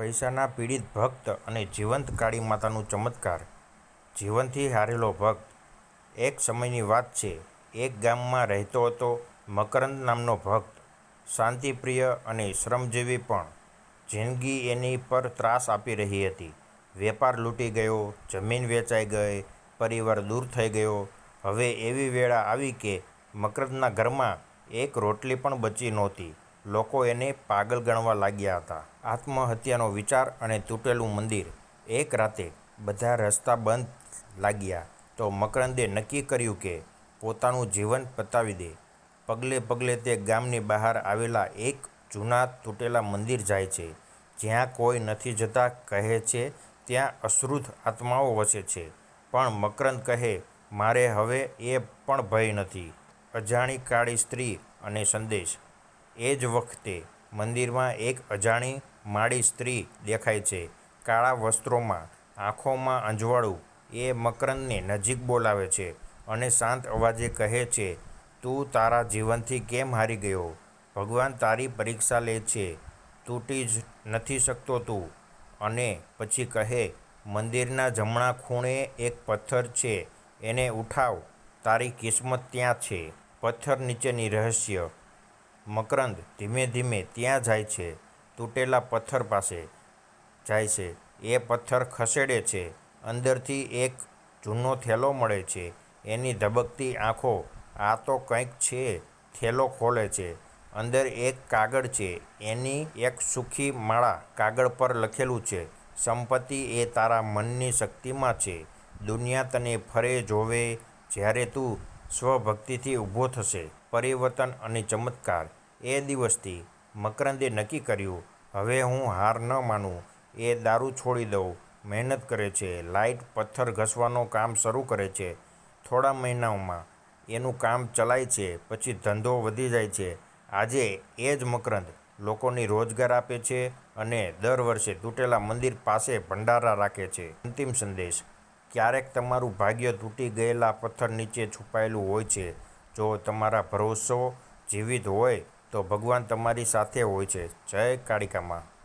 પૈસાના પીડિત ભક્ત અને જીવંત કાળી માતાનું ચમત્કાર. જીવનથી હારેલો ભક્ત એક સમયની વાત છે. એક ગામમાં રહેતો હતો મકરંદ નામનો ભક્ત. શાંતિપ્રિય અને શ્રમજીવી પણ. જિંદગી એની પર ત્રાસ આપી રહી હતી. વેપાર લૂંટી ગયો, જમીન વેચાઈ ગઈ, પરિવાર દૂર થઈ ગયો. હવે એવી વેળા આવી કે મકરંદના ઘરમાં એક રોટલી પણ બચી નહોતી. લોકો એને પાગલ ગણવા લાગ્યા હતા. આત્મહત્યાનો વિચાર અને તૂટેલું મંદિર. એક રાતે બધા રસ્તા બંધ લાગ્યા તો મકરંદે નક્કી કર્યું કે પોતાનું જીવન પતાવી દે. પગલે પગલે તે ગામની બહાર આવેલા એક જૂના તૂટેલા મંદિર જાય છે. જ્યાં કોઈ નથી જતા, કહે છે, ત્યાં અશ્રુત આત્માઓ વસે છે. પણ મકરંદ કહે, મારે હવે એ પણ ભય નથી. અજાણી કાળી સ્ત્રી અને સંદેશ. એ જ વખતે મંદિરમાં એક અજાણી માળી સ્ત્રી દેખાય છે. કાળા વસ્ત્રોમાં, આંખોમાં અજવાળું, એ મકરંદને નજીક બોલાવે છે અને શાંત અવાજે કહે છે, તું તારા જીવનથી કેમ હારી ગયો? ભગવાન તારી પરીક્ષા લે છે. તૂટી જ નથી શકતો તું. અને પછી કહે, મંદિરના જમણા ખૂણે એક પથ્થર છે. એને ઉઠાવ. તારી કિસ્મત ત્યાં છે. પથ્થર નીચેની રહસ્ય મકરંદ ધીમે ધીમે ત્યાં જાય છે, તૂટેલા પથ્થર પાસે જાય છે. એ પથ્થર ખસેડે છે, અંદરથી એક જૂનો થેલો મળે છે. એની ધબકતી આંખો, આ તો કંઈક છે, થેલો ખોલે છે. અંદર એક કાગળ છે, એની એક સૂખી માળા કાગળ પર લખેલું છે, સંપત્તિ એ તારા મનની શક્તિમાં છે. દુનિયા તને ફરે, જોવે, જ્યારે તું સ્વભક્તિથી ઊભો થશે. પરિવર્તન અને ચમત્કાર. એ દિવસથી મકરંદે નક્કી કર્યું, હવે હું હાર ન માનું. એ દારૂ છોડી દઉં. મહેનત કરે છે. લાઇટ પથ્થર ઘસવાનું કામ શરૂ કરે છે. થોડા મહિનાઓમાં એનું કામ ચલાય છે. પછી ધંધો વધી જાય છે. આજે એ જ મકરંદ લોકોની રોજગાર આપે છે અને દર વર્ષે તૂટેલા મંદિર પાસે ભંડારા રાખે છે. અંતિમ સંદેશ. ક્યારેક તમારું ભાગ્ય તૂટી ગયેલા પથ્થર નીચે છુપાયેલું હોય છે. જો તમારા ભરોસો જીવિત હોય તો ભગવાન તમારી સાથે હોય છે. જય કાળિકામાં.